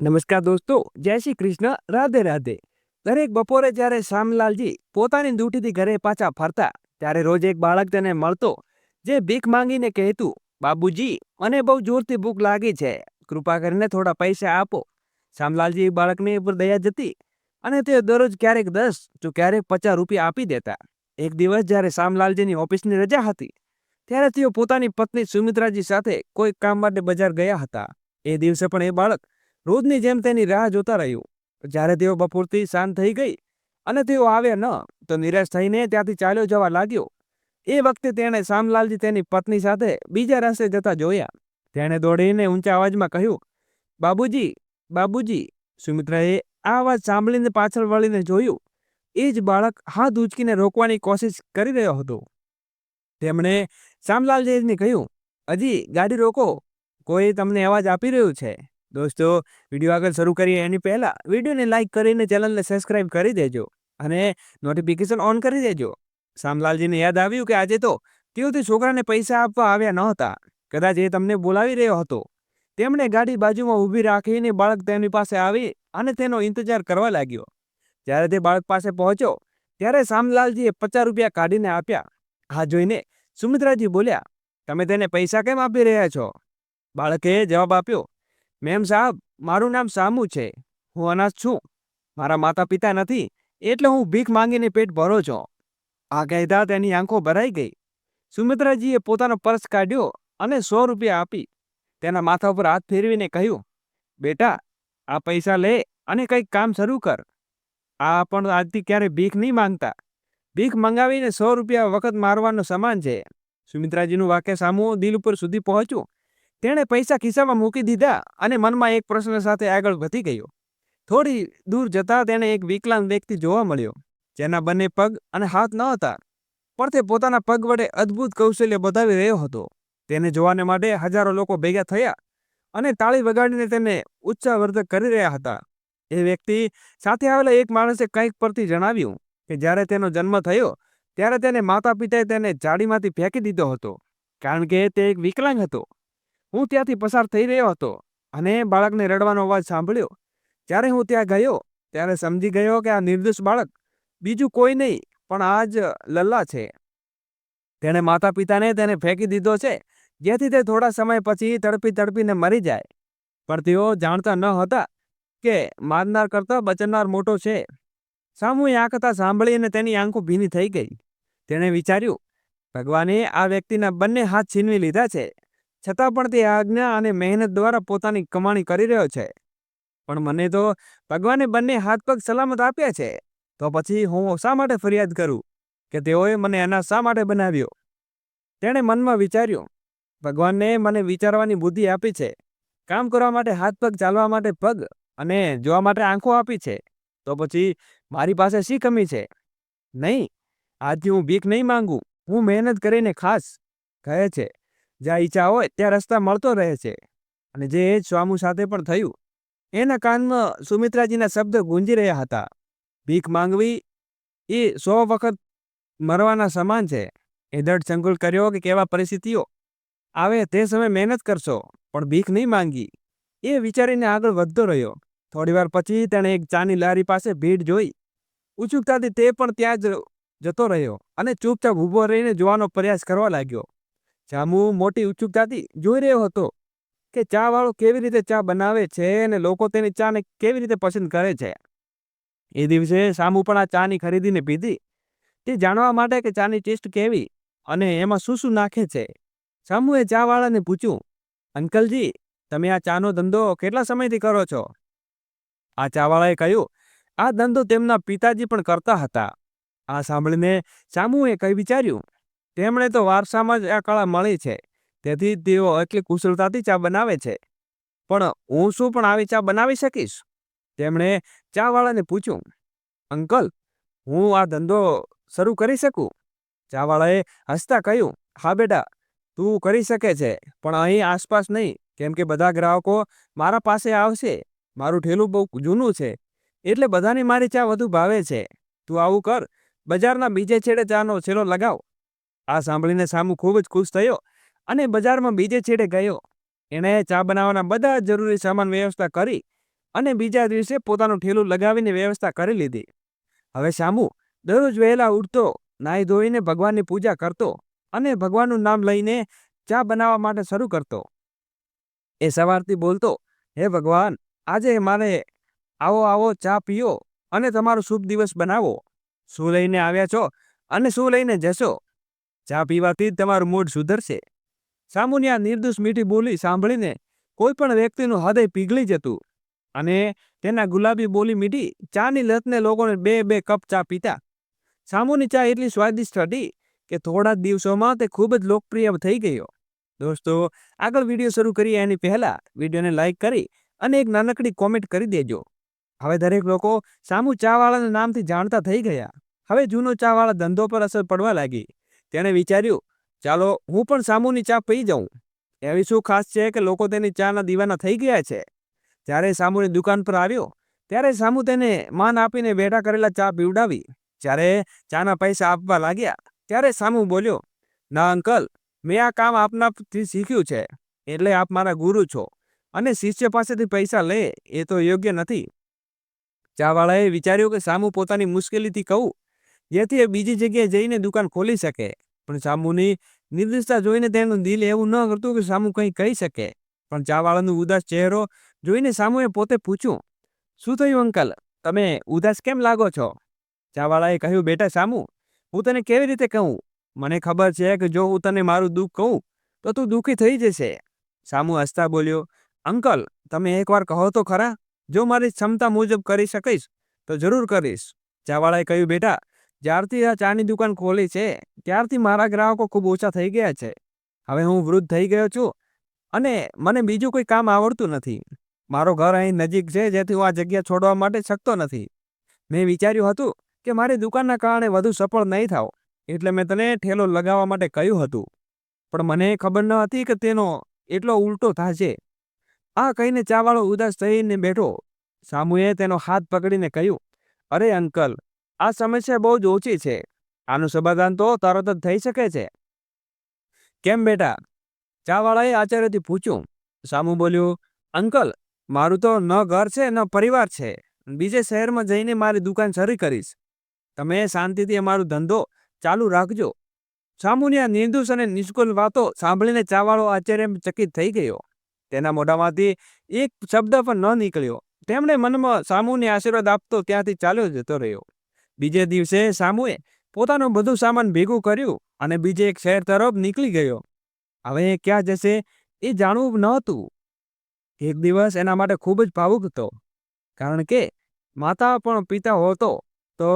નમસ્કાર દોસ્તો, જય શ્રી કૃષ્ણ, રાધે રાધે. દરેક બપોરે જ્યારે શ્યામલાલજી પોતાની ડ્યુટીથી ઘરે પાછા ફરતા, ત્યારે રોજ એક બાળક તેને મળતો, જે ભીખ માંગીને કહેતું, બાબુજી, મને બહુ જોરથી ભૂખ લાગી છે, કૃપા કરીને થોડા પૈસા આપો. શ્યામલાલજી બાળકની ઉપર દયા જતી, અને તે દરરોજ ક્યારેક દસ તો ક્યારેક પચાસ રૂપિયા આપી દેતા. એક દિવસ જ્યારે શ્યામલાલજીની ઓફિસની રજા હતી, ત્યારે તેઓ પોતાની પત્ની સુમિત્રાજી સાથે કોઈ કામ માટે બજાર ગયા હતા. એ દિવસે પણ એ બાળક રોજની જેમ તેની રાહ જોતા રહ્યું. જ્યારે તેઓ બપોરથી શાંત થઈ ગઈ અને તેઓ આવ્યા ન, તો નિરાશ થઈને ત્યાંથી ચાલ્યો જવા લાગ્યો. એ વખતે તેણે શામલાલજી તેની પત્ની સાથે બીજા રસ્તે જતા જોયા. તેણે દોડીને ઊંચા અવાજમાં કહ્યું, બાબુજી બાબુજી. સુમિત્રાએ આ અવાજ સાંભળીને પાછળ વળીને જોયું. એ જ બાળક હાથ ઉચકીને રોકવાની કોશિશ કરી રહ્યો હતો. તેમણે શામલાલજીને કહ્યું હજી ગાડી રોકો. કોઈ તમને અવાજ આપી રહ્યું છે. દોસ્તો, વીડિયો આગળ શરૂ કરીએ. એની પહેલાં વિડીયોને લાઇક કરીને ચેનલને સબસ્ક્રાઇબ કરી દેજો અને નોટિફિકેશન ઓન કરી દેજો. શામલાલજીને યાદ આવ્યું કે આજે તો તેઓ તે છોકરાને પૈસા આપવા આવ્યા નહોતા. કદાચ એ તમને બોલાવી રહ્યો હતો. તેમણે ગાડી બાજુમાં ઊભી રાખીને બાળક તેની પાસે આવી અને તેનો ઇંતજાર કરવા લાગ્યો. જ્યારે તે બાળક પાસે પહોંચ્યો, ત્યારે શામલાલજીએ પચાસ રૂપિયા કાઢીને આપ્યા. આ જોઈને સુમિત્રાજી બોલ્યા, તમે તેને પૈસા કેમ આપી રહ્યા છો? બાળકે જવાબ આપ્યો મેમ સાહેબ મારું નામ સામુ છે. હું અનાથ છું. મારા માતા પિતા નથી, એટલે હું ભીખ માંગીને પેટ ભરો છો. આ કહેતા તેની આંખો ભરાઈ ગઈ. સુમિત્રાજીએ પોતાનો પર્સ કાઢ્યો અને સો રૂપિયા આપી. તેના માથા ઉપર હાથ ફેરવીને કહ્યું, બેટા, આ પૈસા લે અને કંઈક કામ શરૂ કર. આ પણ આજથી ક્યારે ભીખ નહીં માંગતા. ભીખ મંગાવીને સો રૂપિયા વખત મારવાનો સમાન છે. સુમિત્રાજીનું વાક્ય સામુ દિલ ઉપર સુધી પહોંચ્યું. તેણે પૈસા ખિસ્સામાં મૂકી દીધા અને મનમાં એક પ્રશ્ન સાથે આગળ વધી ગયો. થોડી દૂર જતા તેણે એક વિકલાંગ વ્યક્તિ જોવા મળ્યો, જેના બંને પગ અને હાથ ન હતા, પણ તે પોતાના પગ વડે અદ્ભુત કૌશલ્ય બતાવી રહ્યો હતો. તેને જોવાને માટે હજારો લોકો ભેગા થયા અને તાળી વગાડીને તેને ઉત્સાહવર્ધક કરી રહ્યા હતા. એ વ્યક્તિ સાથે આવેલા એક માણસે કંઈક પરથી જણાવ્યું કે જ્યારે તેનો જન્મ થયો, ત્યારે તેને માતા પિતાએ તેને જાડીમાંથી ફેંકી દીધો હતો, કારણ કે તે એક વિકલાંગ હતો. હું ત્યાંથી પસાર થઈ રહ્યો હતો અને બાળકને રડવાનો અવાજ સાંભળ્યો. જ્યારે હું ત્યાં ગયો, ત્યારે સમજી ગયો કે આ નિર્દોષ બાળક બીજું કોઈ નહીં, પણ આ જ લલ્લા છે. તેણે માતા પિતાને તેને ફેંકી દીધો છે, જેથી તે થોડા સમય પછી તડપી તડપીને મરી જાય. પણ તેઓ જાણતા ન હતા કે મારનાર કરતા બચનાર મોટો છે. સામુએ આ કથા સાંભળીને તેની આંખો ભીની થઈ ગઈ. તેણે વિચાર્યું, ભગવાને આ વ્યક્તિના બંને હાથ છીનવી લીધા છે. છતાં પણ તે આજ્ઞા અને મહેનત દ્વારા પોતાની કમાણી કરી રહ્યો છે. પણ મને તો ભગવાને બંને હાથ પગ સલામત આપ્યા છે. તો પછી હું શા માટે ફરિયાદ કરું? કે તેઓએ મને એના શા માટે બનાવ્યો? તેણે મનમાં વિચાર્યું, ભગવાનને મને વિચારવાની બુદ્ધિ આપી છે. કામ કરવા માટે હાથ પગ ચાલવા માટે પગ અને જોવા માટે આંખો આપી છે. તો પછી મારી પાસે શી કમી છે? નહીં, આજથી હું ભીખ નહીં માંગુ. હું મહેનત કરીને ખાસ કહે છે. જ્યાં ઈચ્છા હોય ત્યાં રસ્તા મળતો રહે છે. અને જે સ્વામુ સાથે પણ થયું, એના કાનમાં સુમિત્રાજીના શબ્દ ગુંજી રહ્યા હતા. ભીખ માંગવી એ સો વખત મરવાના સમાન છે. એ દઢ સંકુલ કર્યો કે કેવા પરિસ્થિતિઓ? આવે તે સમય મહેનત કરશો, પણ ભીખ નહીં માંગી. એ વિચારીને આગળ વધતો રહ્યો. થોડીવાર પછી તેણે એક ચાની લારી પાસે ભીડ જોઈ. ઉત્સુકતાથી તે પણ ત્યાં જ જતો રહ્યો અને ચૂપચાપ ઊભો રહીને જોવાનો પ્રયાસ કરવા લાગ્યો. જામુ મોટી ઉત્સુકતાથી જોઈ રહ્યો હતો કે ચા વાળો કેવી રીતે ચા બનાવે છે અને લોકો તેની ચાને કેવી રીતે પસંદ કરે છે. એ દિવસે સામુ પણ આ ચાની ખરીદીને પીધી. તે જાણવા માટે કે ચાની ટેસ્ટ કેવી અને એમાં શું શું નાખે છે. સામુએ ચાવાળાને પૂછ્યું, અંકલજી, તમે આ ચાનો ધંધો કેટલા સમયથી કરો છો? આ ચાવાળાએ કહ્યું, આ ધંધો તેમના પિતાજી પણ કરતા હતા. આ સાંભળીને સામુએ કંઈ વિચાર્યું તેમણે તો વારસામાં જ આ કળા મળી છે. તેથી તેઓ એટલી કુશળતાથી ચા બનાવે છે. પણ હું શું પણ આવી ચા બનાવી શકીશ? તેમણે ચાવાળાને પૂછ્યું. અંકલ, હું આ ધંધો શરૂ કરી શકું? ચાવાળાએ હસતા કહ્યું. હા બેટા, તું કરી શકે છે, પણ અહીં આસપાસ નહીં, કેમ કે બધા ગ્રાહકો મારા પાસે આવશે. મારું ઠેલું બહુ જૂનું છે, એટલે બધાને મારી ચા વધુ ભાવે છે. તું આવું કર, બજારના બીજે છેડે ચાનો છેલ્લો લગાવ. આ સાંભળીને સામુ ખૂબ જ ખુશ થયો અને બજારમાં બીજે છેડે ગયો. એણે ચા બનાવવાના બધા જરૂરી સામાન વ્યવસ્થા કરી અને બીજા દિવસે પોતાનું ઠેલું લગાવીને વ્યવસ્થા કરી લીધી. હવે સામુ દરરોજ વહેલા ઉઠતો, નાહી ધોઈને ભગવાનની પૂજા કરતો અને ભગવાનનું નામ લઈને ચા બનાવવા માટે શરૂ કરતો. એ સવારથી બોલતો, હે ભગવાન, આજે મારે આવો આવો ચા પીઓ અને તમારો શુભ દિવસ બનાવો. શું લઈને આવ્યા છો અને શું લઈને જશો? ચા પીવાથી જ તમારું મૂડ સુધરશે. સામુની આ નિર્દોષ મીઠી બોલી સાંભળીને કોઈ પણ વ્યક્તિનું હૃદય પીગળી જતું અને તેના ગુલાબી બોલી મીઠી ચાની લતને લોકોને બે બે કપ ચા પીતા. સામુની ચા એટલી સ્વાદિષ્ટ હતી કે થોડા દિવસોમાં તે ખૂબ જ લોકપ્રિય થઈ ગયો. દોસ્તો, આગળ વીડિયો શરૂ કરીએ એની પહેલા વિડીયોને લાઇક કરી અને એક નાનકડી કોમેન્ટ કરી દેજો. હવે દરેક લોકો સામુ ચાવાળાના નામથી જાણતા થઈ ગયા. હવે જૂનો ચાવાળા ધંધો પર અસર પડવા લાગી. તેણે વિચાર્યું, ચાલો, હું પણ સામુની ચા પી જાઉં. એવી શું ખાસ છે કે લોકો તેની ચાના દીવાના થઈ ગયા છે? જ્યારે સામુની દુકાન પર આવ્યો. ત્યારે સામુ તેને માન આપીને બેઠા કરેલા ચા પીવડાવી. જ્યારે ચાના પૈસા આપવા લાગ્યા, ત્યારે સામુ બોલ્યો, ના, અંકલ, મેં આ કામ આપનાથી શીખ્યું છે. એટલે આપ મારા ગુરુ છો. અને શિષ્ય પાસેથી પૈસા લે, એ તો યોગ્ય નથી. ચાવાળાએ વિચાર્યું કે સામુ પોતાની મુશ્કેલીથી કહું જેથી એ બીજી જગ્યાએ જઈને દુકાન ખોલી શકે. પણ સામુની નિર્દિષ્ટતા જોઈને તેનું દિલ એવું ન કરતું કે સામુ કંઈ કહી શકે. પણ ચાવાળાનું ઉદાસ ચહેરો જોઈને સામુએ પોતે પૂછ્યું, શું થયું અંકલ? તમે ઉદાસ કેમ લાગો છો? ચાવાળાએ કહ્યું, બેટા સામુ, હું તને કેવી રીતે કહું? મને ખબર છે કે જો હું તને મારું દુઃખ કહું, તો તું દુઃખી થઈ જશે. સામુ હસતા બોલ્યો, અંકલ, તમે એકવાર કહો તો ખરા. જો મારી ક્ષમતા મુજબ કરી શકીશ, તો જરૂર કરીશ. ચાવાળાએ કહ્યું, બેટા જ્યારથી આ ચાની દુકાન ખોલી છે, ત્યારથી મારા ગ્રાહકો ખૂબ ઓછા થઈ ગયા છે. હવે હું વૃદ્ધ થઈ ગયો છું અને મને બીજું કોઈ કામ આવડતું નથી. મારો ઘર અહીં નજીક છે, જેથી હું આ જગ્યા છોડવા માટે શકતો નથી. મેં વિચાર્યું હતું કે મારી દુકાનના કારણે વધુ સફળ નહીં થાવ એટલે મેં તને ઠેલો લગાવવા માટે કહ્યું હતું. પણ મને ખબર ન હતી કે તેનો એટલો ઉલટો થશે. આ કહીને ચાવાળો ઉદાસ થઈને બેઠો. સામુએ તેનો હાથ પકડીને કહ્યું, અરે અંકલ આ સમસ્યા બહુ જ ઓછી છે. આનું સમાધાન તો તરત જ થઈ શકે છે. કેમ બેટા? ચાવાળાએ આચાર્યથી પૂછ્યું. સામુ બોલ્યું, અંકલ, મારું તો ન ઘર છે, ન પરિવાર છે. બીજે શહેરમાં જઈને મારી દુકાન શરૂ કરીશ. તમે શાંતિથી અમારો ધંધો ચાલુ રાખજો. સામુની આ નિર્દોષ અને નિષ્કુલ વાતો સાંભળીને ચાવાળો આચાર્ય ચકિત થઈ ગયો. તેના મોઢામાંથી એક શબ્દ પણ ન નીકળ્યો. તેમણે મનમાં સામુને આશીર્વાદ આપતો ત્યાંથી ચાલ્યો જતો રહ્યો. બીજે દિવસે સામુએ પોતાનું બધું સામાન ભેગું કર્યું અને બીજે એક શહેર તરફ નીકળી ગયો. હવે એ ક્યાં જશે એ જાણવું નહોતું એક દિવસ એના માટે ખૂબ જ ભાવુક હતો. કારણ કે માતા પણ પિતા હોતો તો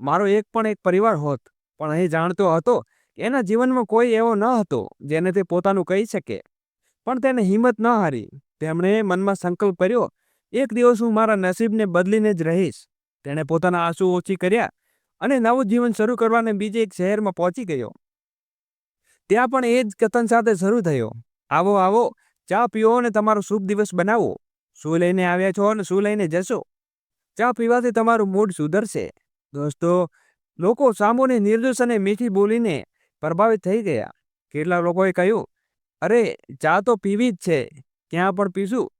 મારો એક પણ એક પરિવાર હોત. પણ એ જાણતો હતો કે એના જીવનમાં કોઈ એવો ન હતો જેને તે પોતાનું કહી શકે. પણ તેને હિંમત ન હારી. તેમણે મનમાં સંકલ્પ કર્યો, એક દિવસ હું મારા નસીબને બદલીને જ રહીશ. તેણે પોતાના આંસુ ઓછી કર્યા અને નવું જીવન શરૂ કરવાને બીજે એક શહેરમાં પહોંચી ગયો. ત્યાં પણ એ જ કથન સાથે શરૂ થયો. આવો આવો, ચા પીઓ અને તમારો શુભ દિવસ બનાવો. શું લઈને આવ્યા છો અને શું લઈને જશો? ચા પીવાથી તમારું મૂડ સુધરશે. દોસ્તો, લોકો સામોને નિર્દોષ અને મીઠી બોલીને પ્રભાવિત થઈ ગયા. કેટલા લોકોએ કહ્યું, અરે, ચા તો પીવી જ છે. ક્યાં પણ પીશું?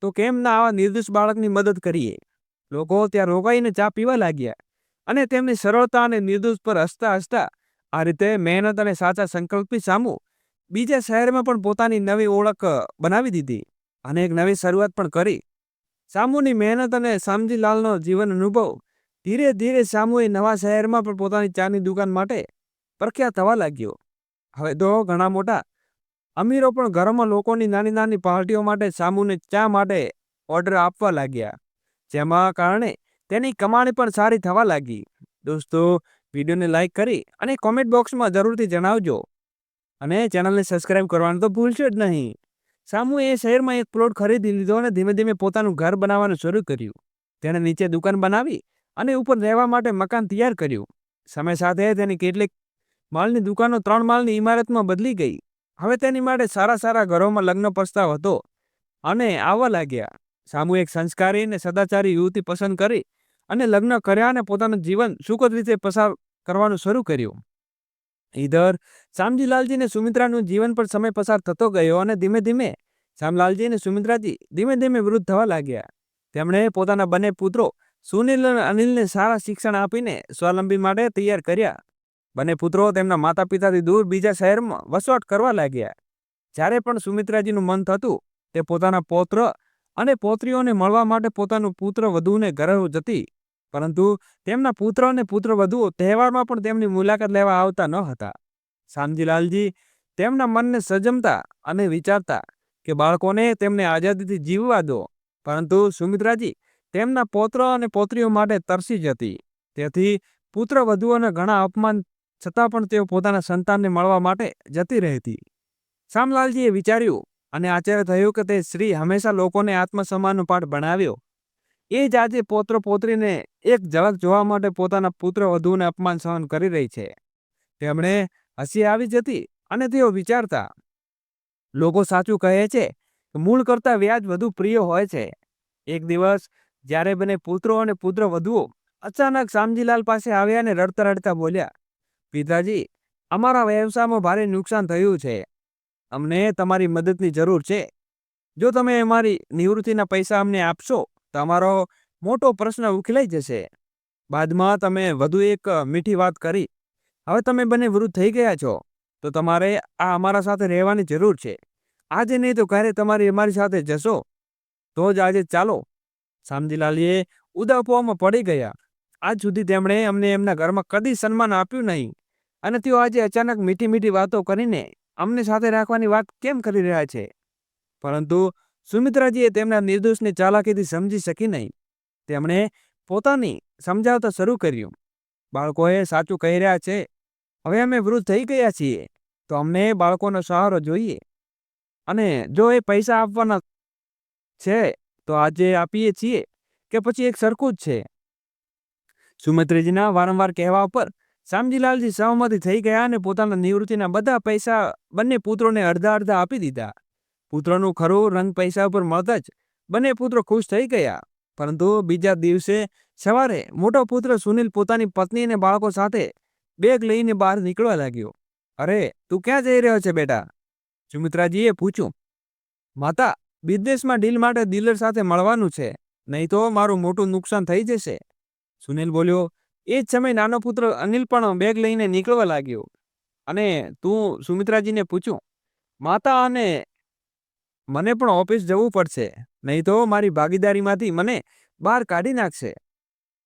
તો કેમ ના આવા નિર્દોષ બાળકની મદદ કરીએ? લોકો ત્યાં રોકાઈને ચા પીવા લાગ્યા અને તેમની સરળતા અને નિર્દોષ પર હસતા હસતા આ રીતે મહેનત અને સાચા સંકલ્પી સામુ બીજા શહેરમાં પણ પોતાની નવી ઓળખ બનાવી દીધી અને એક નવી શરૂઆત પણ કરી. સામુની મહેનત અને શામજીલાલનો જીવન અનુભવ ધીરે ધીરે સામુએ નવા શહેરમાં પણ પોતાની ચાની દુકાન માટે પ્રખ્યાત થવા લાગ્યો. હવે તો ઘણા મોટા અમીરો પણ ઘરમાં લોકોની નાની નાની પાર્ટીઓ માટે સામુને ચા માટે ઓર્ડર આપવા લાગ્યા. જેમાં કારણે તેની કમાણી પણ સારી થવા લાગી. દોસ્તો, વિડીયોને લાઇક કરી અને કોમેન્ટ બોક્સમાં જરૂરથી જણાવજો. અને ચેનલને સબસ્ક્રાઇબ કરવાનું તો ભૂલશો જ નહીં. સામુએ શહેરમાં એક પ્લોટ ખરીદી લીધો અને ધીમે ધીમે પોતાનું ઘર બનાવવાનું શરૂ કર્યું. તેણે નીચે દુકાન બનાવી અને ઉપર રહેવા માટે મકાન તૈયાર કર્યું. સમય સાથે તેની કેટલીક માલની દુકાનો ત્રણ માળની ઇમારતમાં બદલી ગઈ. હવે તેની માટે સારા સારા ઘરોમાં લગ્ન પ્રસ્તાવ હતો અને આવવા લાગ્યા. સામુ એક સંસ્કારી અને સદાચારી યુવતી પસંદ કરી અને લગ્ન કર્યા અને પોતાનું જીવન સુખદ રીતે પસાર કરવાનું શરૂ કર્યું. ઈધર શામજીલાલજી અને સુમિત્રાનું જીવન પર સમય પસાર થતો ગયો અને ધીમે ધીમે શામલાલજી અને સુમિત્રાજી ધીમે ધીમે વૃદ્ધ થવા લાગ્યા. તેમણે પોતાના બંને પુત્રો સુનિલ અને અનિલને સારા શિક્ષણ આપીને સ્વાવલંબી માટે તૈયાર કર્યા. બંને પુત્રો તેમના માતા પિતાથી દૂર બીજા શહેરમાં વસવાટ કરવા લાગ્યા. જ્યારે પણ સુમિત્રાજીનું મન થતું તે પોતાના પૌત્ર અને પૌત્રીઓને મળવા માટે પોતાનું પુત્ર વધુને ઘરે જતી. પરંતુ તેમના પુત્ર અને પુત્ર વધુઓ તહેવારમાં પણ તેમની મુલાકાત લેવા આવતા ન હતા. શામજીલાલજી તેમના મનને સજમતા અને વિચારતા કે બાળકોને તેમને આઝાદીથી જીવવા દો. પરંતુ સુમિત્રાજી તેમના પૌત્ર અને પૌત્રીઓ માટે તરસી જતી તેથી પુત્ર વધુઓના ઘણા અપમાન છતાં પણ તેઓ પોતાના સંતાનને મળવા માટે જતી રહેતી. શામલાલજીએ વિચાર્યું અને આચાર્ય થયું કે તે સ્ત્રી હંમેશા લોકોને આત્મસન્માનનો પાઠ ભણાવ્યો. એ જ આજે પૌત્ર પોત્રીને એક ઝલક જોવા માટે પોતાના પુત્ર વધુને અપમાન સહન કરી રહી છે. તેમણે હસી આવી જતી અને તેઓ વિચારતા, લોકો સાચું કહે છે કે મૂળ કરતાં વ્યાજ વધુ પ્રિય હોય છે. એક દિવસ જ્યારે બંને પુત્રો અને પુત્ર વધુઓ અચાનક શામજીલાલ પાસે આવ્યા અને રડતા રડતા બોલ્યા, પિતાજી, અમારા વ્યવસાયમાં ભારે નુકસાન થયું છે. અમને તમારી મદદની જરૂર છે. જો તમે અમારી નિવૃત્તિના પૈસા અમને આપશો તો અમારો મોટો પ્રશ્ન ઉકેલાઈ જશે. બાદમાં તમે વધુ એક મીઠી વાત કરી. હવે તમે બંને વૃદ્ધ થઈ ગયા છો, તો તમારે આ અમારા સાથે રહેવાની જરૂર છે. આજે નહીં તો ક્યારે તમારી અમારી સાથે જશો. તો જ આજે ચાલો. શામજીલાલીએ ઉદાપવામાં પડી ગયા. આજ સુધી તેમણે અમને એમના ઘરમાં કદી સન્માન આપ્યું નહીં. અને તેઓ આજે અચાનક મીઠી મીઠી વાતો કરીને અમને સાથે રાખવાની વાત કેમ કરી રહ્યા છે? પરંતુ સુમિત્રાજીએ તેમના નિર્દોષની ચાલાકીથી સમજી શકી નહીં. તેમણે પોતાની સમજાવતા શરૂ કર્યું. બાળકોએ સાચું કહી રહ્યા છે, હવે અમે વૃદ્ધ થઈ ગયા છીએ, તો અમને બાળકોનો સહારો જોઈએ. અને જો એ પૈસા આપવાના છે, તો આજે આપીએ છીએ કે પછી એક સરખું જ છે. સુમિત્રીજીના વારંવાર કહેવા ઉપર શામજીલાલજી સહમતી થઈ ગયા અને પોતાના નિવૃત્તિના બધા પૈસા બંને પુત્રોને અડધા અડધા આપી દીધા. પુત્રનું ખરું રંગ પૈસા ઉપર મળતા જ બંને પુત્રો ખુશ થઈ ગયા. પરંતુ બીજા દિવસે સવારે મોટો પુત્ર સુનિલ પોતાની પત્ની અને બાળકો સાથે બેગ લઈને બહાર નીકળવા લાગ્યો. અરે, તું ક્યાં જઈ રહ્યો છે બેટા? સુમિત્રાજીએ પૂછ્યું. માતા, બિઝનેસમાં ડીલ માટે ડીલર સાથે મળવાનું છે. નહીં તો મારું મોટું નુકસાન થઈ જશે. સુનિલ બોલ્યો. એ જ સમયે નાનો પુત્ર અનિલ પણ બેગ લઈને નીકળવા લાગ્યો. અને તું સુમિત્રાજીને પૂછ્યું માતા અને મને પણ ઓફિસ જવું પડશે, નહીં તો મારી ભાગીદારીમાંથી મને બહાર કાઢી નાખશે.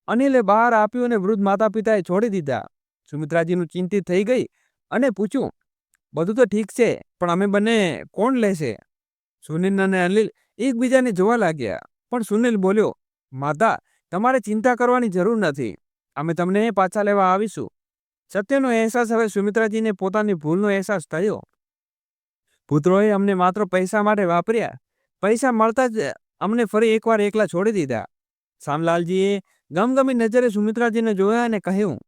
અનિલે બહાર આપ્યું અને વૃદ્ધ માતા પિતાએ છોડી દીધા. સુમિત્રાજીનું ચિંતિત થઈ ગઈ અને પૂછ્યું, બધું તો ઠીક છે, પણ અમે બંને કોણ લેશે? સુનિલ અને અનિલ એકબીજાને જોવા લાગ્યા, પણ સુનિલ બોલ્યો, માતા, તમારે ચિંતા કરવાની જરૂર નથી. અમે તમને પાછા લેવા આવીશું. સત્યનો અહેસાસ હવે સુમિત્રાજીને પોતાની ભૂલનો અહેસાસ થયો. પુત્રોએ અમને માત્ર પૈસા માટે વાપર્યા. પૈસા મળતા જ અમને ફરી એકવાર એકલા છોડી દીધા. શામલાલજીએ ગમગમી નજરે સુમિત્રાજીને જોયા અને કહ્યું,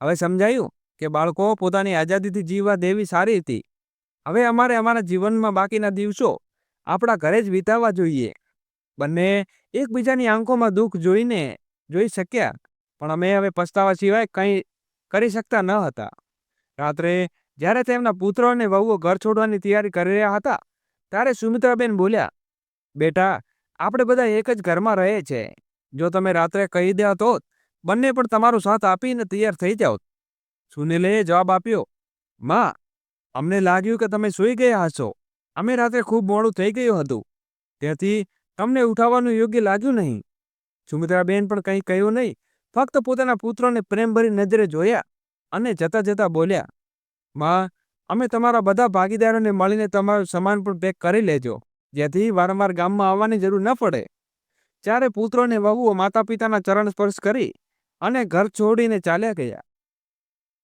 હવે સમજાયું કે બાળકો પોતાની આઝાદીથી જીવવા દેવી સારી હતી. હવે અમારે અમારા જીવનમાં બાકીના દિવસો આપણા ઘરે જ વિતાવવા જોઈએ. બંને એકબીજાની આંખોમાં દુઃખ જોઈને જોઈ શક્યા. પણ અમે હવે પસ્તાવા સિવાય કંઈ કરી શકતા ન હતા. રાત્રે જ્યારે તેમના પુત્રો અને વહુઓ ઘર છોડવાની તૈયારી કરી રહ્યા હતા, ત્યારે સુમિત્રાબેન બોલ્યા, બેટા, આપણે બધા એક જ ઘરમાં રહે છે. જો તમે રાત્રે કહી દે તો બંને પણ તમારો સાથ આપીને તૈયાર થઈ જાઓ. સુનિલે જવાબ આપ્યો, માં, અમને લાગ્યું કે તમે સૂઈ ગયા હશો. અમે રાત્રે ખૂબ મોડું થઈ ગયું હતું. તેથી તમને ઉઠાવવાનું યોગ્ય લાગ્યું નહીં. સુમિત્રાબેન પણ કંઈ કહ્યું નહીં ફક્ત પોતાના પુત્રોને પ્રેમભરી નજરે જોયા અને જતા જતા બોલ્યા, માં, અમે તમારા બધા ભાગીદારોને મળીને તમારું સામાન પણ પેક કરી લેજો, જેથી વારંવાર ગામમાં આવવાની જરૂર ન પડે. ત્યારે પુત્રોને વહુઓ માતા પિતાના ચરણ સ્પર્શ કરી અને ઘર છોડીને ચાલ્યા ગયા.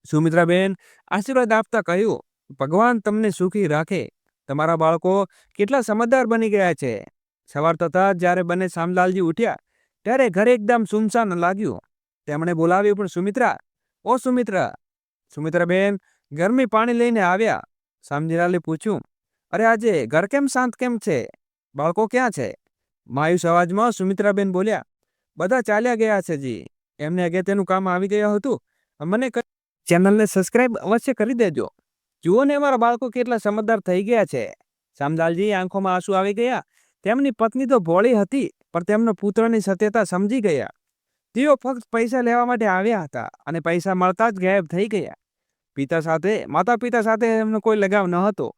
સુમિત્રાબેન, આશીર્વાદ આપતા કહ્યું, ભગવાન તમને સુખી રાખે. તમારા બાળકો કેટલા સમજદાર બની ગયા છે. સવાર થતાં જ્યારે બંને શામલાલજી ઉઠ્યા, ત્યારે ઘરે એકદમ સુમસાન લાગ્યું. તેમણે બોલાવ્યું, પણ સુમિત્રા, ઓ સુમિત્રા. સુમિત્રાબેન ગરમી પાણી લઈને આવ્યા. શામજીલાલે પૂછ્યું, અરે આજે ઘર કેમ શાંત કેમ છે? બાળકો ક્યાં છે? માયુસ અવાજમાં સુમિત્રાબેન બોલ્યા, બધા ચાલ્યા ગયા છે જી. એમને અગત્યનું કામ આવી ગયું હતું. મને ચેનલને સબસ્ક્રાઇબ અવશ્ય કરી દેજો. જુઓ ને અમારા બાળકો કેટલા સમજદાર થઈ ગયા છે. શામલાલજી આંખોમાં આંસુ આવી ગયા. તેમની પત્ની તો ભોળી હતી, પણ તેમનો પુત્રની સત્યતા સમજી ગયા. તેઓ ફક્ત પૈસા લેવા માટે આવ્યા હતા અને પૈસા મળતા જ ગાયબ થઈ ગયા. પિતા સાથે માતા પિતા સાથે એમનો કોઈ લગાવ ન હતો.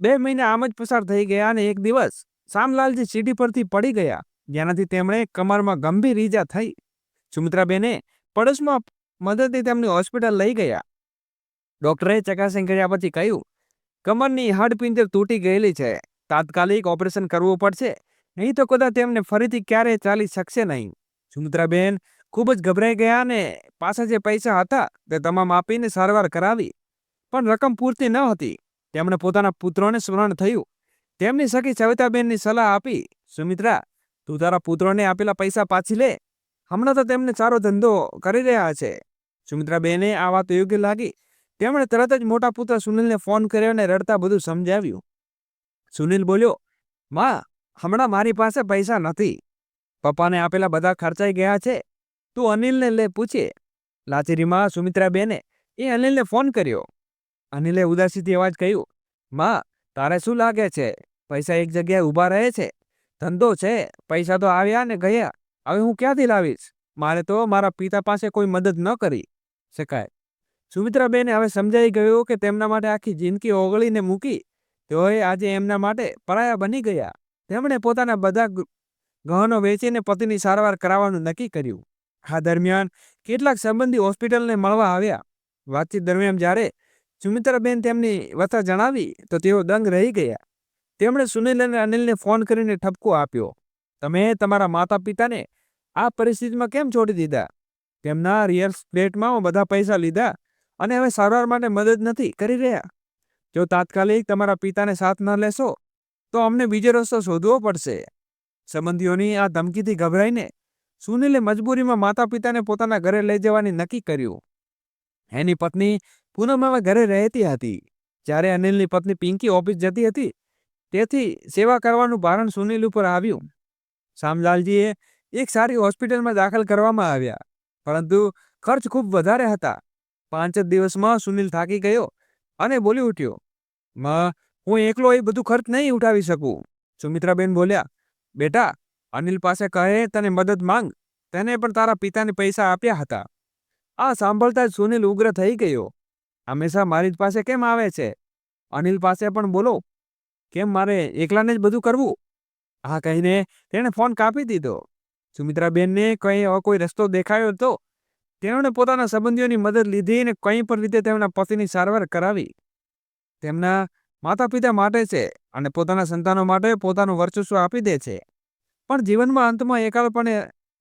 બે મહિના આમ જ પસાર થઈ ગયા અને એક દિવસ શામલાલજી સીડી પરથી પડી ગયા, જેનાથી તેમણે કમરમાં ગંભીર ઈજા થઈ. સુમિત્રાબેને પડોશમાં મદદથી તેમની હોસ્પિટલ લઈ ગયા. ડોક્ટરે ચકાસણી કર્યા પછી કહ્યું, કમરની હાડપિંજર તૂટી ગયેલી છે. તાત્કાલિક ઓપરેશન કરવું પડશે. નહીં તો કદાચ તેમને ફરીથી ક્યારેય ચાલી શકશે નહીં. સુમિત્રાબેન, ખૂબ જ ગભરાઈ ગયા અને પાસે જે પૈસા હતા તે તમામ આપીને સારવાર કરાવી. પણ રકમ પૂરતી ન હતી. તેમણે પોતાના પુત્રોને સ્મરણ થયું. તેમની સખી સવિતાબેનની સલાહ આપી, સુમિત્રા, તું તારા પુત્રોને આપેલા પૈસા પાછી લે. હમણાં તો તેમને સારો ધંધો કરી રહ્યા છે. સુમિત્રાબેને આ વાત યોગ્ય લાગી. તેમણે તરત જ મોટા પુત્ર સુનિલને ફોન કર્યો અને રડતા બધું સમજાવ્યું. સુનિલ બોલ્યો, માં, હમણાં મારી પાસે પૈસા નથી. પપ્પાને આપેલા બધા ખર્ચાઈ ગયા છે. તું અનિલને લે પૂછે. લાચેરીમાં સુમિત્રાબેને એ અનિલને ફોન કર્યો. અનિલે ઉદાસીથી અવાજ કહ્યું, માં, તારે શું લાગે છે? પૈસા એક જગ્યાએ ઊભા રહે છે? ધંધો છે. પૈસા તો આવ્યા ને ગયા. હવે હું ક્યાંથી લાવીશ? મારે તો મારા પિતા પાસે કોઈ મદદ ન કરી. શકાય. સુમિત્રાબેને હવે સમજાઈ ગયું કે તેમના માટે આખી જિંદગી ઓગળીને મૂકી તેઓએ આજે એમના માટે પરાયા બની ગયા. તેમણે પોતાના બધા ગહનો વેચીને પતિની સારવાર કરાવવાનું નક્કી કર્યું. આ દરમિયાન કેટલાક સંબંધી હોસ્પિટલને મળવા આવ્યા. વાતચીત દરમિયાન જ્યારે સુમિત્રાબેન તેમની વથા જણાવી, તો તેઓ દંગ રહી ગયા. તેમણે સુનિલ અને અનિલને ફોન કરીને ઠપકો આપ્યો. તમે તમારા માતા પિતાને આ પરિસ્થિતિમાં કેમ છોડી દીધા? તેમના રિયલ સ્ટેટમાં બધા પૈસા લીધા અને હવે સારવાર માટે મદદ નથી કરી રહ્યા. જો તાત્કાલિક તમારા પિતાને સાથ ન લેશો, તો અમને બીજો રસ્તો શોધવો પડશે. સંબંધીઓની આ ધમકીથી ગભરાઈને સુનિલે મજબૂરીમાં માતા પિતાને પોતાના ઘરે લઈ જવાની નક્કી કર્યું. એની પત્ની પૂનમ હવે ઘરે રહેતી હતી. જ્યારે અનિલની પત્ની પિંકી ઓફિસ જતી હતી, તેથી સેવા કરવાનું ભારણ સુનિલ ઉપર આવ્યું. શામલાલજીએ એક સારી હોસ્પિટલમાં દાખલ કરવામાં આવ્યા, પરંતુ ખર્ચ ખૂબ વધારે હતા. પાંચ જ દિવસમાં સુનિલ થાકી ગયો અને બોલી ઉઠ્યો, માં, હું એકલો એ બધું ખર્ચ નહીં ઉઠાવી શકું. સુમિત્રાબેન બોલ્યા બેટા, અનિલ પાસે કહે તને મદદ માંગ. તેને પણ તારા પિતાને પૈસા આપ્યા હતા. આ સાંભળતા જ સુનિલ ઉગ્ર થઈ ગયો. હંમેશા મારી જ પાસે કેમ આવે છે? અનિલ પાસે પણ બોલો. કેમ મારે એકલાને જ બધું કરવું? આ કહીને તેણે ફોન કાપી દીધો. સુમિત્રાબેનને કંઈ એવો કોઈ રસ્તો દેખાયો તો? તેમણે પોતાના સંબંધીઓની મદદ લીધી અને કંઈ પણ રીતે તેમના પતિની સારવાર કરાવી. તેમના માતા પિતા માટે છે. અને પોતાના સંતાનો માટે પોતાનું વર્ચસ્વ આપી દે છે. પણ જીવનમાં અંતમાં એકાળપણે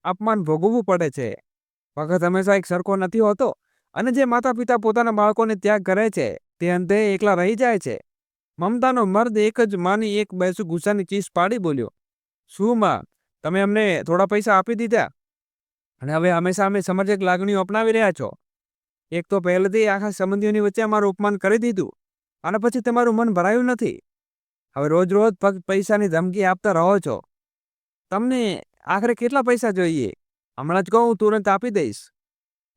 અપમાન ભોગવવું પડે છે. વખત હંમેશા એક સરખો નથી હોતો અને જે માતા પિતા પોતાના બાળકોને ત્યાગ કરે છે, તે અંતે એકલા રહી જાય છે. મમતાનો મર્દ એક જ માની એક બેસુ ગુસ્સાની ચીસ પાડી બોલ્યો, શું માં, તમે અમને થોડા પૈસા આપી દીધા? અને હવે હંમેશા અમે સમર્જક લાગણીઓ અપનાવી રહ્યા છો. એક તો પહેલેથી આખા સંબંધીઓની વચ્ચે અમારું અપમાન કરી દીધું અને પછી તમારું મન ભરાયું નથી. હવે રોજ રોજ પૈસાની ધમકી આપતા રહો છો. તમને આખરે કેટલા પૈસા જોઈએ? હમણાં જ કહું, હું તુરંત આપી દઈશ.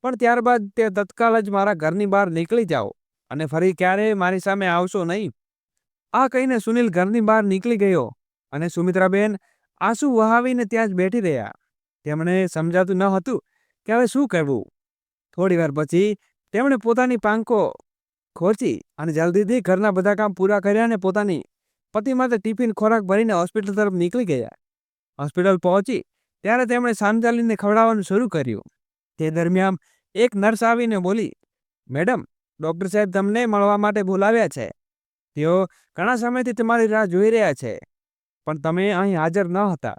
પણ ત્યારબાદ તે તત્કાલ જ મારા ઘરની બહાર નીકળી જાઓ અને ફરી ક્યારેય મારી સામે આવશો નહીં. આ કહીને સુનિલ ઘરની બહાર નીકળી ગયો અને સુમિત્રાબેન આંસુ વહાવીને ત્યાં જ બેઠી રહ્યા. તેમણે સમજાતું ન હતું કે હવે શું કહેવું થોડીવાર પછી તેમણે પોતાની પાંખો ખોચી અને જલ્દીથી ઘરના બધા કામ પૂરા કર્યા અને પોતાની પતિ માટે ટિફિન ખોરાક ભરીને હોસ્પિટલ તરફ નીકળી ગયા. હોસ્પિટલ પહોંચી ત્યારે તેમણે સામચાલીને ખવડાવવાનું શરૂ કર્યું. તે દરમિયાન એક નર્સ આવીને બોલી, મેડમ, ડૉક્ટર સાહેબ તમને મળવા માટે બોલાવ્યા છે. તેઓ ઘણા સમયથી તમારી રાહ જોઈ રહ્યા છે, પણ તમે અહીં હાજર ન હતા.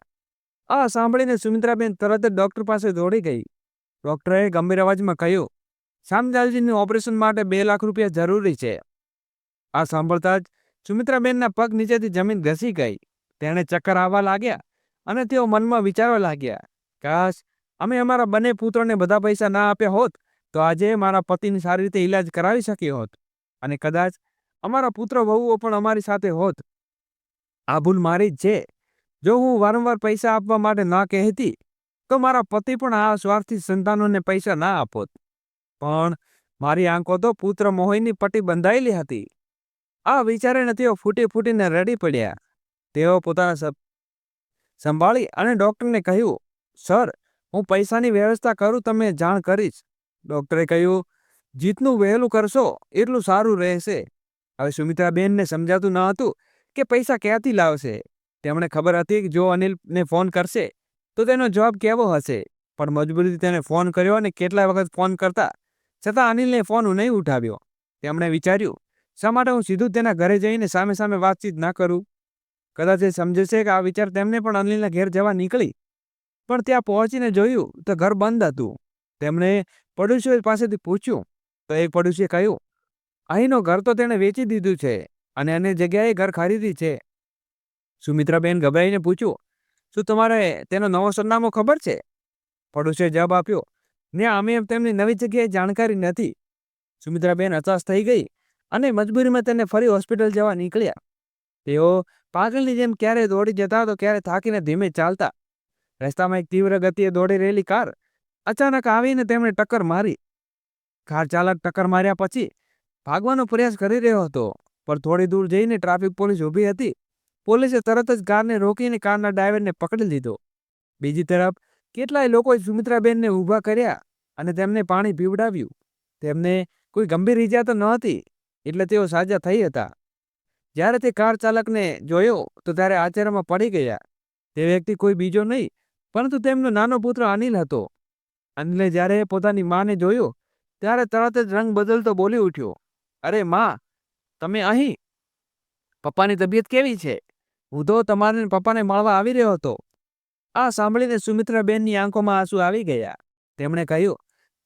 આ સાંભળીને સુમિત્રાબેન તરત જ ડૉક્ટર પાસે દોડી ગઈ. ડૉક્ટરે ગંભીર અવાજમાં કહ્યું શામજાલજીનું ઓપરેશન માટે બે લાખ રૂપિયા જરૂરી છે. આ સાંભળતા જ સુમિત્રાબેનના પગ નીચેથી જમીન ઘસી ગઈ. તેણે ચક્કર આવવા લાગ્યા અને તેઓ મનમાં વિચારવા લાગ્યા, કાશ અમે અમારા બંને પુત્રોને બધા પૈસા ના આપ્યા હોત, તો આજે મારા પતિની સારી રીતે ઈલાજ કરાવી શક્યો હોત. અને કદાચ અમારા પુત્ર વહુઓ પણ અમારી સાથે હોત. આ ભૂલ મારી જ છે. જો હું વારંવાર પૈસા આપવા માટે ના કહેતી, તો મારા પતિ પણ આ સ્વાર્થી સંતાનોને પૈસા ના આપોત. પણ મારી આંખો તો પુત્ર મોહિની પટ્ટી બંધાયેલી હતી. આ વિચારીને તેઓ ફૂટી ફૂટીને રડી પડ્યા. તેઓ પોતાના સબ, સંભાળી અને ડૉક્ટરને કહ્યું, સર, હું પૈસાની વ્યવસ્થા કરું, તમે જાણ કરીશ. ડૉક્ટરે કહ્યું, જીતનું વહેલું કરશો, એટલું સારું રહેશે. હવે સુમિત્રાબેનને સમજાતું ન હતું કે પૈસા ક્યાંથી લાવશે. તેમણે ખબર હતી કે જો અનિલને ફોન કરશે, તો તેનો જવાબ કેવો હશે? પણ મજબૂરીથી તેને ફોન કર્યો અને કેટલા વખત ફોન કરતા, છતાં અનિલને ફોન નહીં ઉઠાવ્યો. તેમણે વિચાર્યું શા માટે હું સીધું તેના ઘરે જઈને સામે સામે વાતચીત ના કરું? કદાચ એ સમજશે કે આ વિચાર તેમને પણ અનિલના ઘેર જવા નીકળી. પણ ત્યાં પહોંચીને જોયું તો ઘર બંધ હતું. તેમણે પડોશીઓ પાસેથી પૂછ્યું, તો એક પડોશીએ કહ્યું, અહીંનો ઘર તો તેણે વેચી દીધું છે અને અન્ય જગ્યાએ ઘર ખરીદી છે. સુમિત્રાબેન ગભરાઈને પૂછ્યું, શું તમારે તેનો નવો સરનામો ખબર છે? પડોશીએ જવાબ આપ્યો, ને, અમે તેમની નવી જગ્યાએ જાણકારી નથી. સુમિત્રાબેન હતાશ થઈ ગઈ. અને મજબૂરીમાં તેને ફરી હોસ્પિટલ જવા નીકળ્યા. તેઓ પાગલની જેમ ક્યારે દોડી જતા તો ક્યારે થાકીને ધીમે ચાલતા. રસ્તામાં એક તીવ્ર ગતિએ દોડી રહેલી કાર અચાનક આવીને તેમણે ટક્કર મારી. કાર ચાલક ટક્કર માર્યા પછી ભાગવાનો પ્રયાસ કરી રહ્યો હતો, પણ થોડી દૂર જઈને ટ્રાફિક પોલીસ ઊભી હતી. પોલીસે તરત જ કારને રોકીને કારના ડ્રાઈવરને પકડી લીધો. બીજી તરફ, કેટલાય લોકોએ સુમિત્રાબેનને ઊભા કર્યા અને તેમને પાણી પીવડાવ્યું. તેમને કોઈ ગંભીર ઈજા તો ન હતી એટલે તેઓ સાજા થઈ હતા. જ્યારે તે કાર ચાલકને જોયો, તો ત્યારે આચાર્યમાં પડી ગયા. તે વ્યક્તિ કોઈ બીજો નહીં, પરંતુ તેમનો નાનો પુત્ર અનિલ હતો. અનિલે જ્યારે પોતાની માને જોયો, ત્યારે તરત જ રંગ બદલતો બોલી ઉઠ્યો. અરે માં, તમે અહીં? પપ્પાની તબિયત કેવી છે? હું તો તમારે પપ્પાને મળવા આવી રહ્યો હતો. આ સાંભળીને સુમિત્રાબેનની આંખોમાં આંસુ આવી ગયા. તેમણે કહ્યું,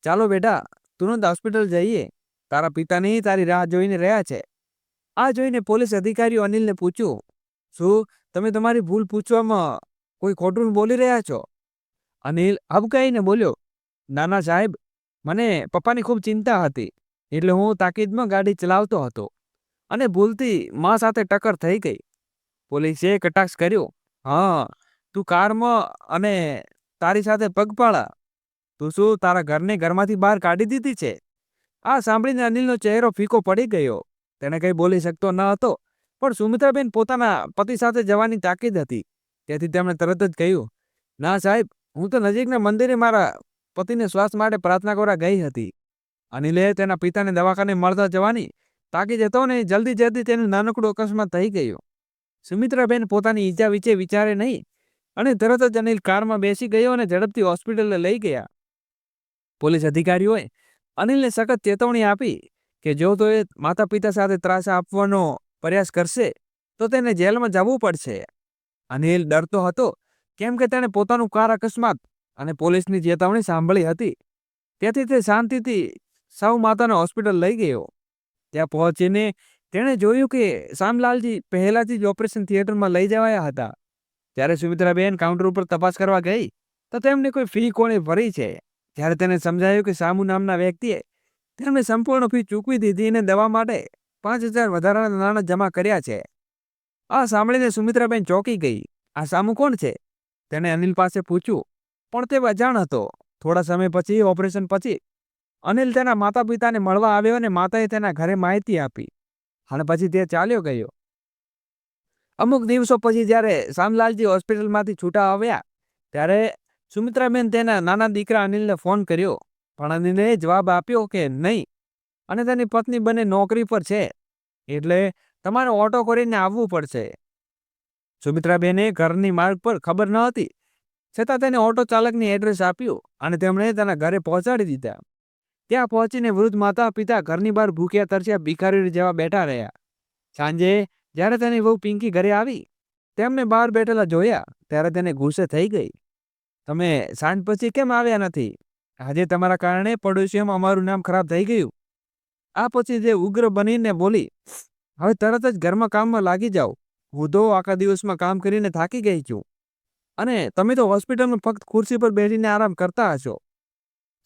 ચાલો બેટા, તુરંત હોસ્પિટલ જઈએ. તારા પિતાની તારી રાહ જોઈને રહ્યા છે. આ જોઈને પોલીસ અધિકારીઓ અનિલને પૂછ્યું, શું તમે તમારી ભૂલ પૂછવામાં કોઈ ખોટું બોલી રહ્યા છો? અનિલ અબકાઈને બોલ્યો, નાના સાહેબ, મને પપ્પાની ખૂબ ચિંતા હતી, એટલે હું તાકીદમાં ગાડી ચલાવતો હતો અને ભૂલથી મા સાથે ટક્કર થઈ ગઈ. પોલીસે કટાક્ષ કર્યો, હા, તું કારમાં અને તારી સાથે પગપાળા. તું શું તારા ઘરને ઘરમાંથી બહાર કાઢી દીધી છે? આ સાંભળીને અનિલનો ચહેરો ફીકો પડી ગયો. તેણે કંઈ બોલી શકતો ન હતો, પણ સુમિત્રાબેન પોતાના પતિ સાથે જવાની તાકીદ હતી. તેથી તેમણે તરત જ કહ્યું, ના સાહેબ, હું તો નજીકના મંદિરે મારા પતિને શ્વાસ માટે પ્રાર્થના કરવા ગઈ હતી. અનિલે તેના પિતાને દવાખાને મળતા જવાની તાકીદ હતો ને જલ્દી જલ્દી તેને નાનકડું અકસ્માત થઈ ગયો. સુમિત્રાબેન પોતાની ઈજા વિશે વિચારે નહીં અને તરત જ અનિલ કારમાં બેસી ગયો અને ઝડપથી હોસ્પિટલે લઈ ગયા. પોલીસ અધિકારીઓએ અનિલને સખત ચેતવણી આપી કે જો તો એ માતા પિતા સાથે ત્રાસ આપવાનો પ્રયાસ કરશે, તો તેને જેલમાં જવું પડશે. અનિલ ડરતો હતો, કેમ કે તેણે પોતાનું કાર અકસ્માત અને પોલીસની ચેતવણી સાંભળી હતી. તેથી તે શાંતિથી સૌ માતાને હોસ્પિટલ લઈ ગયો. ત્યાં પહોંચીને તેણે જોયું કે શામલાલજી પહેલાથી જ ઓપરેશન થિયેટરમાં લઈ જવાયા હતા. જ્યારે સુમિત્રાબેન કાઉન્ટર ઉપર તપાસ કરવા ગઈ, તો તેમને કોઈ ફી કોણે ભરી છે? જ્યારે તેને સમજાયું કે સામુ નામના વ્યક્તિએ તેમને સંપૂર્ણ ફી ચૂકવી દીધી અને દવા માટે પાંચ હજાર વધારાના નાણાં જમા કર્યા છે. આ સાંભળીને સુમિત્રાબેન ચોંકી ગઈ. આ સામુ કોણ છે? તેણે અનિલ પાસે પૂછ્યું. પણ તે અજાણ હતો. થોડા સમય પછી, ઓપરેશન પછી, અનિલ તેના માતા પિતાને મળવા આવ્યો અને માતાએ તેના ઘરે માહિતી આપી. અને પછી તે ચાલ્યો ગયો. અમુક દિવસો પછી જ્યારે શામલાલજી હોસ્પિટલમાંથી છૂટા આવ્યા, ત્યારે સુમિત્રાબેન તેના નાના દીકરા અનિલને ફોન કર્યો, પણ અનિલે જવાબ આપ્યો કે નહીં, અને તેની પત્ની બંને નોકરી પર છે, એટલે તમારે ઓટો કરીને આવવું પડશે. સુમિત્રાબેને ઘરની માર્ગ પર ખબર ન હતી, છતાં તેને ઓટો ચાલકની એડ્રેસ આપ્યું અને તેમણે તેના ઘરે પહોંચાડી દીધા. ત્યાં પહોંચીને વૃદ્ધ માતા પિતા ઘરની બહાર ભૂખ્યા, તરસ્યા ભિખારી જેવા બેઠા રહ્યા. સાંજે જ્યારે તેની વહુ પિંકી ઘરે આવી, તેમને બહાર બેઠેલા જોયા, ત્યારે તેને ગુસ્સે થઈ ગઈ. તમે સાંજ પછી કેમ આવ્યા નથી? આજે તમારા કારણે પડોશીઓમાં અમારું નામ ખરાબ થઈ ગયું. આ પછી જે ઉગ્ર બનીને બોલી, હવે તરત જ ઘરમાં કામમાં લાગી જાઓ. હું તો આખા દિવસમાં કામ કરીને થાકી ગઈ છું. અને તમે તો હોસ્પિટલમાં ફક્ત ખુરશી પર બેસીને આરામ કરતા હશો.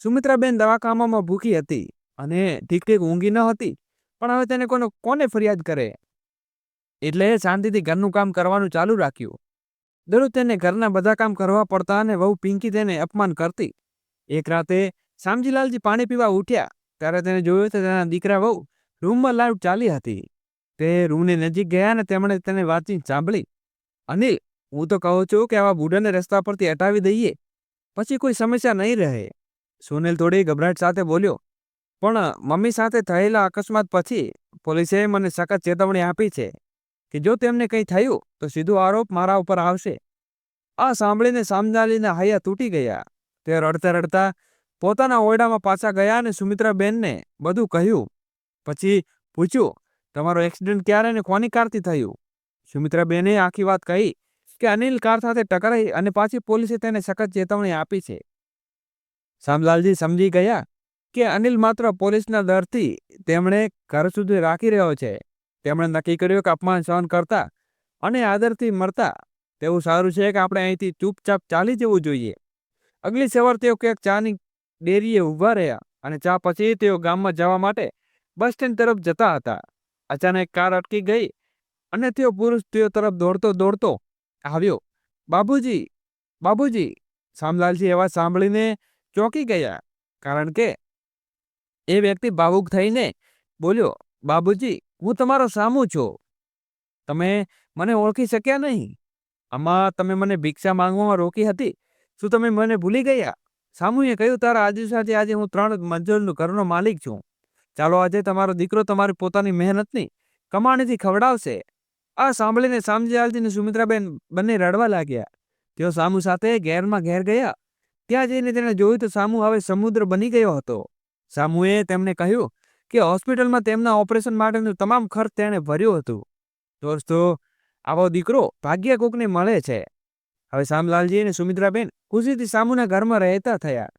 સુમિત્રાબેન દવાખાનામાં ભૂખી હતી અને ઠીક ઠીક ઊંઘી ન હતી, પણ હવે તેને કોને કોને ફરિયાદ કરે? એટલે શાંતિથી ઘરનું કામ કરવાનું ચાલુ રાખ્યું. દરરોજ તેને ઘરના બધા કામ કરવા પડતા અને વહુ પિંકી તેને અપમાન કરતી. એક રાતે શામજીલાલજી પાણી પીવા ઉઠ્યા, ત્યારે તેને જોયું તો તેના દીકરા વહુ રૂમમાં લાઈટ ચાલી હતી. તે રૂમની નજીક ગયા અને તેમણે તેને વાતચીત સાંભળી. અનિલ, હું તો કહું છું કે આવા બુઢાને રસ્તા પરથી હટાવી દઈએ, પછી કોઈ સમસ્યા નહીં રહે. સુનિલ થોડી ગભરાટ સાથે બોલ્યો, પણ મમ્મી સાથે થયેલા અકસ્માત પછી પોલીસે મને સખત ચેતવણી આપી છે. કે જો તેમને કંઈ થયું, તો સીધો આરોપ મારા ઉપર આવશે. આ સાંભળીને સામજાલીને હૈયા તૂટી ગયા. તે રડતા રડતા પોતાના ઓરડામાં પાછા ગયા અને સુમિત્રાબેનને બધું કહ્યું. પછી પૂછ્યું, તમારો એક્સિડન્ટ ક્યારે અને કોની કારથી થયું? સુમિત્રાબેને આખી વાત કહી કે અનિલ કાર સાથે ટકરાઈ અને પાછી પોલીસે તેને સખત ચેતવણી આપી છે. શામલાલજી સમજી ગયા કે અનિલ માત્ર પોલીસના ડરથી તેમણે ઘર સુધી રાખી રહ્યો છે. તેમણે નક્કી કર્યું કે અપમાન સહન કરતા અને આદરથી મરતા તેવું સારું છે કે આપણે અહીંથી ચૂપચાપ ચાલી જવું જોઈએ. અગલી સવાર તેઓ ક્યાંક ચાની ડેરીએ ઊભા રહ્યા અને ચા પછી તેઓ ગામમાં જવા માટે બસ સ્ટેન્ડ તરફ જતા હતા. અચાનક કાર અટકી ગઈ અને તેઓ પુરુષ તેઓ તરફ દોડતો દોડતો આવ્યો. બાબુજી બાબુજી, શામલાલજી એવા સાંભળીને ચોંકી ગયા કારણ કે એ વ્યક્તિ ભાવુક થઈને બોલ્યો, બાબુજી હું તમારો સામું છું. તમે મને ઓળખી શક્યા નહીં. આમાં તમે મને ભિક્ષા માંગવામાં રોકી હતી. શું તમે મને ભૂલી ગયા? સામુએ કહ્યું, તારા આજુ સાથે આજે હું ત્રણ મંજિલનું ઘરનો માલિક છું. ચાલો આજે તમારો દીકરો તમારી પોતાની મહેનતની કમાણીથી ખવડાવશે. આ સાંભળીને સામજીલાલજી અને સુમિત્રાબેન બંને રડવા લાગ્યા. તેઓ સામુ સાથે ઘેરમાં ઘેર ગયા. ત્યાં જઈને તેણે જોયું તો સામુ હવે સમુદ્ર બની ગયો હતો. સામુએ તેમને કહ્યું કે હોસ્પિટલમાં તેમના ઓપરેશન માટેનું તમામ ખર્ચ તેણે ભર્યું હતું. દોસ્તો, આવો દીકરો ભાગ્ય કોકને મળે છે. હવે શામલાલજી અને સુમિત્રાબેન ખુશીથી સામુના ઘરમાં રહેતા થયા.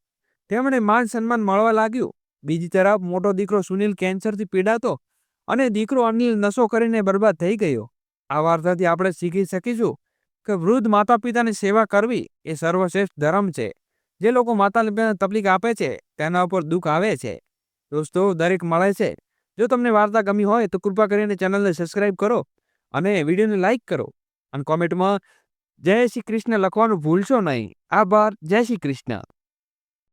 તેમણે માન સન્માન મળવા લાગ્યું. બીજી તરફ મોટો દીકરો સુનિલ કેન્સરથી પીડાતો અને દીકરો અનિલ નશો કરીને બરબાદ થઈ ગયો. આ વાર્તાથી આપણે શીખી શકીશું કે વૃદ્ધ માતા પિતાની સેવા કરવી એ સર્વશ્રેષ્ઠ ધર્મ છે. જે લોકો માતા પિતાને તકલીફ આપે છે, તેના ઉપર દુઃખ આવે છે. દોસ્તો, દરેક મળે છે. જો તમને વાર્તા ગમી હોય, તો કૃપા કરીને ચેનલને સબસ્ક્રાઇબ કરો અને વિડીયોને લાઇક કરો અને કોમેન્ટમાં જય શ્રી કૃષ્ણ લખવાનું ભૂલશો નહીં. આભાર. જય શ્રી કૃષ્ણ.